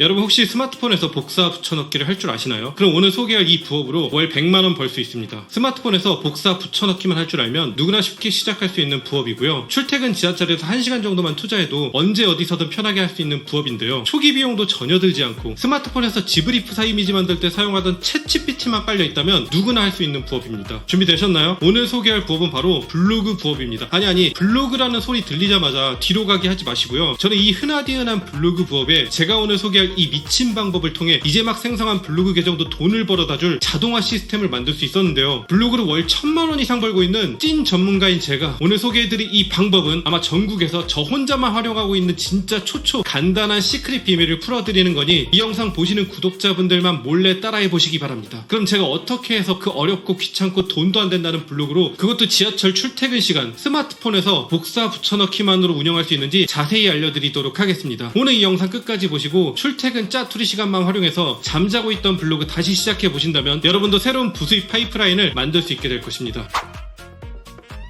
여러분 혹시 스마트폰에서 복사 붙여넣기를 할 줄 아시나요? 그럼 오늘 소개할 이 부업으로 월 100만원 벌 수 있습니다. 스마트폰에서 복사 붙여넣기만 할 줄 알면 누구나 쉽게 시작할 수 있는 부업이고요. 출퇴근 지하철에서 1시간 정도만 투자해도 언제 어디서든 편하게 할 수 있는 부업인데요. 초기 비용도 전혀 들지 않고 스마트폰에서 지브리프사 이미지 만들 때 사용하던 챗GPT만 깔려 있다면 누구나 할 수 있는 부업입니다. 준비되셨나요? 오늘 소개할 부업은 바로 블로그 부업입니다. 아니 아니 블로그라는 소리 들리자마자 뒤로 가게 하지 마시고요. 저는 이 흔하디 흔한 블로그 부업에 제가 오늘 소개할 이 미친 방법을 통해 이제 막 생성한 블로그 계정도 돈을 벌어다 줄 자동화 시스템을 만들 수 있었는데요. 블로그를 월 천만 원 이상 벌고 있는 찐 전문가인 제가 오늘 소개해드릴 이 방법은 아마 전국에서 저 혼자만 활용하고 있는 진짜 초초 간단한 시크릿 비밀을 풀어드리는 거니 이 영상 보시는 구독자분들만 몰래 따라해 보시기 바랍니다. 그럼 제가 어떻게 해서 그 어렵고 귀찮고 돈도 안 된다는 블로그로 그것도 지하철 출퇴근 시간 스마트폰에서 복사 붙여넣기만으로 운영할 수 있는지 자세히 알려드리도록 하겠습니다. 오늘 이 영상 끝까지 보시고 출퇴근 짜투리 시간만 활용해서 잠자고 있던 블로그 다시 시작해 보신다면 여러분도 새로운 부수입 파이프라인을 만들 수 있게 될 것입니다.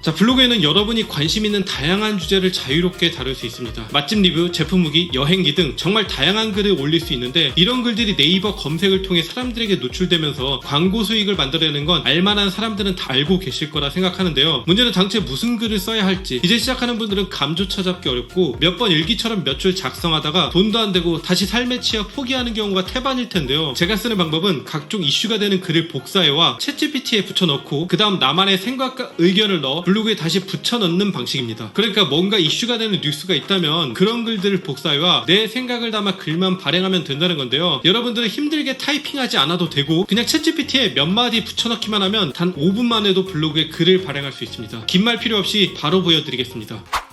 자, 블로그에는 여러분이 관심 있는 다양한 주제를 자유롭게 다룰 수 있습니다. 맛집 리뷰, 제품 후기, 여행기 등 정말 다양한 글을 올릴 수 있는데 이런 글들이 네이버 검색을 통해 사람들에게 노출되면서 광고 수익을 만들어내는 건 알만한 사람들은 다 알고 계실 거라 생각하는데요. 문제는 당최 무슨 글을 써야 할지 이제 시작하는 분들은 감조차 잡기 어렵고 몇 번 일기처럼 몇 줄 작성하다가 돈도 안 되고 다시 삶의 취약 포기하는 경우가 태반일 텐데요. 제가 쓰는 방법은 각종 이슈가 되는 글을 복사해와 챗GPT에 붙여넣고 그 다음 나만의 생각과 의견을 넣어 블로그에 다시 붙여넣는 방식입니다. 그러니까 뭔가 이슈가 되는 뉴스가 있다면 그런 글들을 복사해와 내 생각을 담아 글만 발행하면 된다는 건데요. 여러분들은 힘들게 타이핑하지 않아도 되고 그냥 챗GPT에 몇 마디 붙여넣기만 하면 단 5분만 해도 블로그에 글을 발행할 수 있습니다. 긴 말 필요 없이 바로 보여드리겠습니다.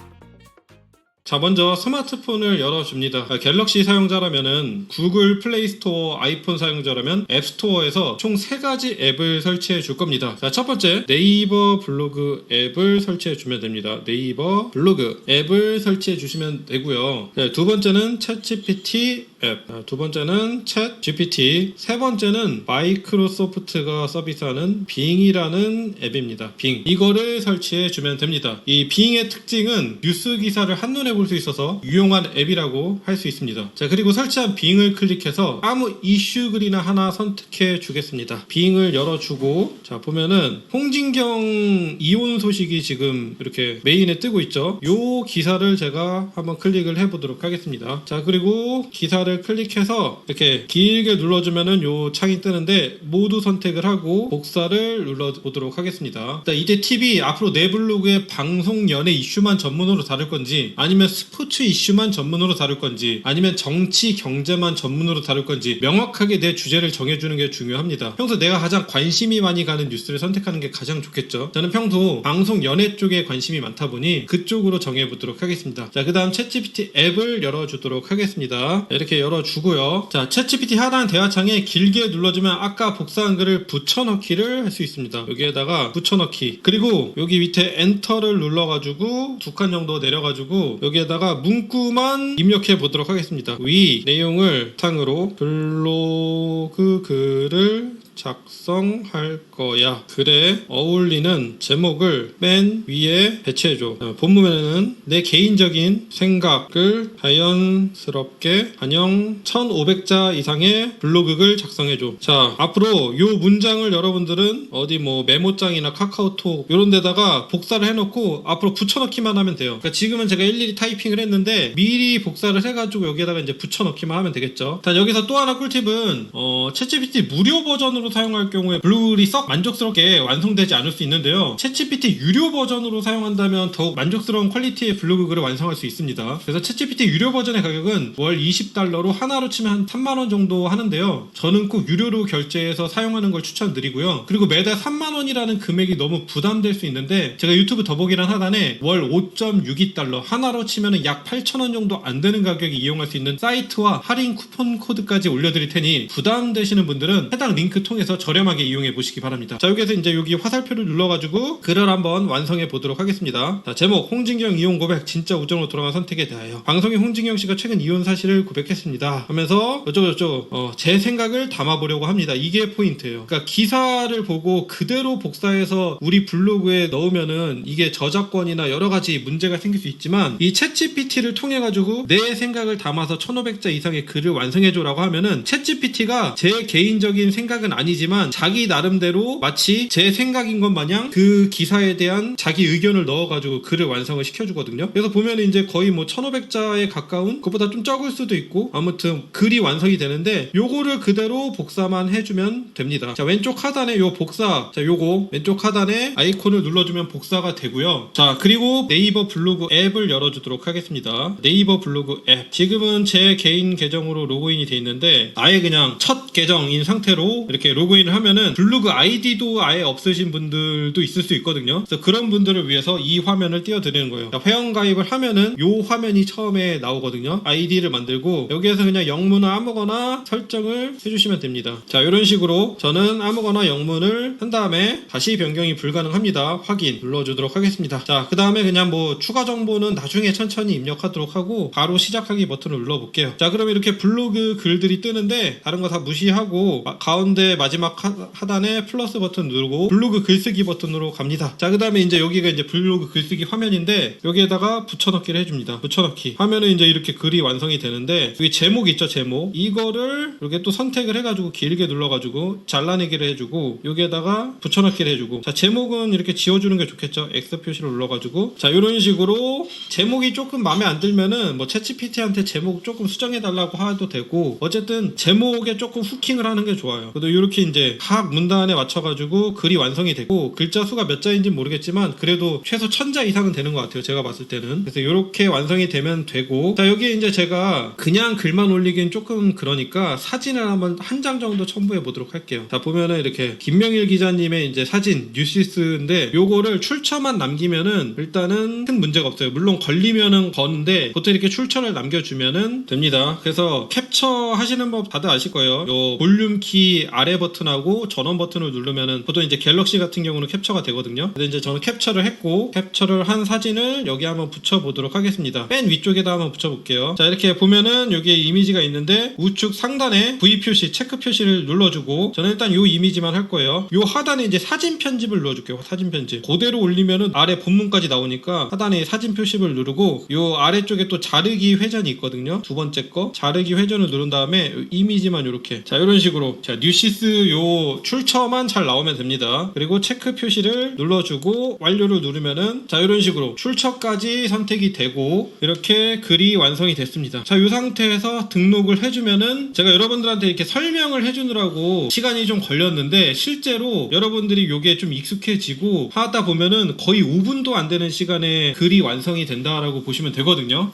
자, 먼저 스마트폰을 열어줍니다. 아, 갤럭시 사용자라면은 구글 플레이 스토어, 아이폰 사용자라면 앱 스토어에서 총세 가지 앱을 설치해 줄 겁니다. 자, 첫 번째 네이버 블로그 앱을 설치해 주면 됩니다. 네이버 블로그 앱을 설치해 주시면 되고요. 네, 두 번째는 챗GPT 앱, 아, 두 번째는 챗 GPT, 세 번째는 마이크로소프트가 서비스하는 빙이라는 앱입니다. 빙. 이거를 설치해 주면 됩니다. 이 빙의 특징은 뉴스 기사를 한눈에 볼 수 있어서 유용한 앱이라고 할 수 있습니다. 자, 그리고 설치한 빙을 클릭해서 아무 이슈 글이나 하나 선택해 주겠습니다. 빙을 열어주고, 자, 보면은 홍진경 이혼 소식이 지금 이렇게 메인에 뜨고 있죠. 요 기사를 제가 한번 클릭을 해 보도록 하겠습니다. 자, 그리고 기사를 클릭해서 이렇게 길게 눌러주면은 요 창이 뜨는데 모두 선택을 하고 복사를 눌러보도록 하겠습니다. 자, 이제 팁이 앞으로 내 블로그에 방송 연예 이슈만 전문으로 다룰 건지 아니면 스포츠 이슈만 전문으로 다룰 건지 아니면 정치 경제만 전문으로 다룰 건지 명확하게 내 주제를 정해주는 게 중요합니다. 평소 내가 가장 관심이 많이 가는 뉴스를 선택하는 게 가장 좋겠죠. 저는 평소 방송 연예 쪽에 관심이 많다 보니 그쪽으로 정해보도록 하겠습니다. 자, 그 다음 챗GPT 앱을 열어주도록 하겠습니다. 이렇게 열어주고요. 자, 챗GPT 하단 대화창에 길게 눌러주면 아까 복사한 글을 붙여넣기를 할 수 있습니다. 여기에다가 붙여넣기. 그리고 여기 밑에 엔터를 눌러가지고 두 칸 정도 내려가지고 여기에다가 문구만 입력해 보도록 하겠습니다. 위 내용을 바탕으로 블로그 글을 작성할 거야. 글에 어울리는 제목을 맨 위에 배치해줘. 어, 본문에는 내 개인적인 생각을 자연스럽게 반영 1500자 이상의 블로그글 작성해줘. 자, 앞으로 요 문장을 여러분들은 어디 뭐 메모장이나 카카오톡 이런 데다가 복사를 해놓고 앞으로 붙여넣기만 하면 돼요. 그러니까 지금은 제가 일일이 타이핑을 했는데 미리 복사를 해가지고 여기에다가 이제 붙여넣기만 하면 되겠죠. 자, 여기서 또 하나 꿀팁은 어, 챗GPT 무료 버전으로 사용할 경우에 블루글이 썩 만족스럽게 완성되지 않을 수 있는데요. 챗GPT 유료 버전으로 사용한다면 더욱 만족스러운 퀄리티의 블로그 글을 완성할 수 있습니다. 그래서 챗GPT 유료 버전의 가격은 월 20달러로 하나로 치면 한 3만원 정도 하는데요. 저는 꼭 유료로 결제해서 사용하는 걸 추천드리고요. 그리고 매달 3만 원이라는 금액이 너무 부담될 수 있는데 제가 유튜브 더보기란 하단에 월 5.62달러 하나로 치면 약 8천원 정도 안 되는 가격에 이용할 수 있는 사이트와 할인 쿠폰 코드까지 올려드릴 테니 부담되시는 분들은 해당 링크 통해서 저렴하게 이용해 보시기 바랍니다. 자 여기서 이제 여기 화살표를 눌러가지고 글을 한번 완성해 보도록 하겠습니다. 자 제목 홍진경 이혼 고백 진짜 우정으로 돌아간 선택에 대하여 방송에 홍진경 씨가 최근 이혼 사실을 고백했습니다. 하면서 어쩌고 저쩌고 어, 제 생각을 담아보려고 합니다. 이게 포인트예요. 그러니까 기사를 보고 그대로 그대로 복사해서 우리 블로그에 넣으면은 이게 저작권이나 여러 가지 문제가 생길 수 있지만 이 챗GPT를 통해 가지고 내 생각을 담아서 1500자 이상의 글을 완성해 줘라고 하면은 챗GPT가 제 개인적인 생각은 아니지만 자기 나름대로 마치 제 생각인 것 마냥 그 기사에 대한 자기 의견을 넣어 가지고 글을 완성을 시켜 주거든요. 그래서 보면 이제 거의 뭐 1500자에 가까운 그보다 좀 적을 수도 있고 아무튼 글이 완성이 되는데 요거를 그대로 복사만 해 주면 됩니다. 자 왼쪽 하단에 요 복사 자 요거 왼쪽 하단에 아이콘을 눌러주면 복사가 되고요. 자 그리고 네이버 블로그 앱을 열어주도록 하겠습니다. 네이버 블로그 앱 지금은 제 개인 계정으로 로그인이 돼 있는데 아예 그냥 첫 계정인 상태로 이렇게 로그인을 하면은 블로그 아이디도 아예 없으신 분들도 있을 수 있거든요. 그래서 그런 분들을 위해서 이 화면을 띄워드리는 거예요. 자, 회원 가입을 하면은 요 화면이 처음에 나오거든요. 아이디를 만들고 여기에서 그냥 영문을 아무거나 설정을 해주시면 됩니다. 자 이런 식으로 저는 아무거나 영문을 한 다음에 다시 변경이 불가능합니다. 확인 눌러주도록 하겠습니다. 자 그 다음에 그냥 뭐 추가 정보는 나중에 천천히 입력하도록 하고 바로 시작하기 버튼을 눌러볼게요. 자 그럼 이렇게 블로그 글들이 뜨는데 다른 거 다 무시하고 마- 가운데 마지막 하, 하단에 플러스 버튼 누르고 블로그 글쓰기 버튼으로 갑니다. 자 그 다음에 이제 여기가 이제 블로그 글쓰기 화면인데 여기에다가 붙여넣기를 해줍니다. 붙여넣기 하면은 이제 이렇게 글이 완성이 되는데 여기 제목 있죠 제목 이거를 이렇게 또 선택을 해가지고 길게 눌러가지고 잘라내기를 해주고 여기에다가 붙여 넣기를 해주고. 자 제목은 이렇게 지워주는 게 좋겠죠? X 표시를 눌러가지고. 자 이런 식으로 제목이 조금 마음에 안 들면은 뭐 챗GPT한테 제목 조금 수정해달라고 해도 되고. 어쨌든 제목에 조금 후킹을 하는 게 좋아요. 그래도 이렇게 이제 각 문단에 맞춰가지고 글이 완성이 되고 글자 수가 몇 자인지 모르겠지만 그래도 최소 천자 이상은 되는 것 같아요 제가 봤을 때는. 그래서 이렇게 완성이 되면 되고. 자 여기에 이제 제가 그냥 글만 올리기엔 조금 그러니까 사진을 한번 한 장 정도 첨부해 보도록 할게요. 자 보면은 이렇게 김명일 기자님의 이제 사진 뉴시스인데 요거를 출처만 남기면은 일단은 큰 문제가 없어요. 물론 걸리면은 거는데 보통 이렇게 출처를 남겨주면은 됩니다. 그래서 캡처 하시는 법 다들 아실 거예요. 요 볼륨 키 아래 버튼하고 전원 버튼을 누르면은 보통 이제 갤럭시 같은 경우는 캡처가 되거든요. 근데 이제 저는 캡처를 했고 캡처를 한 사진을 여기 한번 붙여보도록 하겠습니다. 맨 위쪽에다 한번 붙여볼게요. 자 이렇게 보면은 여기에 이미지가 있는데 우측 상단에 V 표시 체크 표시를 눌러주고 저는 일단 요 이미지만 할 거예요. 요 하단에 이제 사진 편집을 눌러줄게요. 사진 편집. 그대로 올리면은 아래 본문까지 나오니까 하단에 사진 표시를 누르고 요 아래쪽에 또 자르기 회전이 있거든요. 두 번째 거. 자르기 회전을 누른 다음에 요 이미지만 이렇게. 자 이런 식으로. 자 뉴시스 요 출처만 잘 나오면 됩니다. 그리고 체크 표시를 눌러주고 완료를 누르면은 자 이런 식으로 출처까지 선택이 되고 이렇게 글이 완성이 됐습니다. 자 이 상태에서 등록을 해주면은 제가 여러분들한테 이렇게 설명을 해주느라고 시간이 좀 걸렸는데 실제로 여러분 들이 요게 좀 익숙해지고 하다 보면은 거의 5분도 안 되는 시간에 글이 완성이 된다라고 보시면 되거든요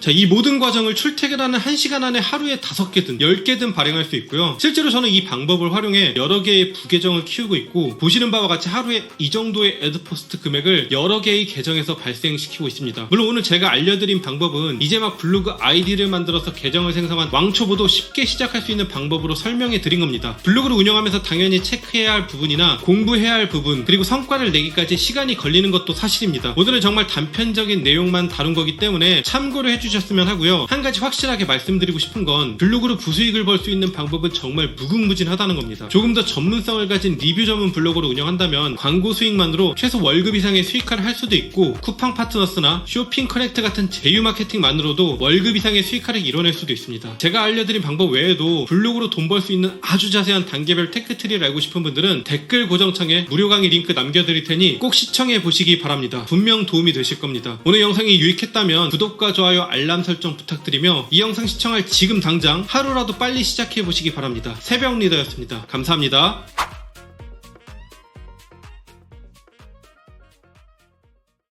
자, 이 모든 과정을 출퇴근하는 1시간 안에 하루에 5개든 10개든 발행할 수 있고요. 실제로 저는 이 방법을 활용해 여러 개의 부계정을 키우고 있고 보시는 바와 같이 하루에 이 정도의 애드포스트 금액을 여러 개의 계정에서 발생시키고 있습니다. 물론 오늘 제가 알려드린 방법은 이제 막 블로그 아이디를 만들어서 계정을 생성한 왕초보도 쉽게 시작할 수 있는 방법으로 설명해 드린 겁니다. 블로그를 운영하면서 당연히 체크해야 할 부분이나 공부해야 할 부분 그리고 성과를 내기까지 시간이 걸리는 것도 사실입니다. 오늘은 정말 단편적인 내용만 다룬 거기 때문에 참고를 해주 셨으면 하고요. 한 가지 확실하게 말씀드리고 싶은 건 블로그로 부수익을 벌 수 있는 방법은 정말 무궁무진하다는 겁니다. 조금 더 전문성을 가진 리뷰 전문 블로그를 운영한다면 광고 수익만으로 최소 월급 이상의 수익화를 할 수도 있고 쿠팡 파트너스나 쇼핑 커넥트 같은 제휴 마케팅만으로도 월급 이상의 수익화를 이뤄낼 수도 있습니다. 제가 알려드린 방법 외에도 블로그로 돈 벌 수 있는 아주 자세한 단계별 테크 트리를 알고 싶은 분들은 댓글 고정창에 무료 강의 링크 남겨드릴 테니 꼭 시청해 보시기 바랍니다. 분명 도움이 되실 겁니다. 오늘 영상이 유익했다면 구독과 좋아요, 알람 설정 부탁드리며 이 영상 시청할 지금 당장 하루라도 빨리 시작해 보시기 바랍니다. 새벽 리더였습니다. 감사합니다.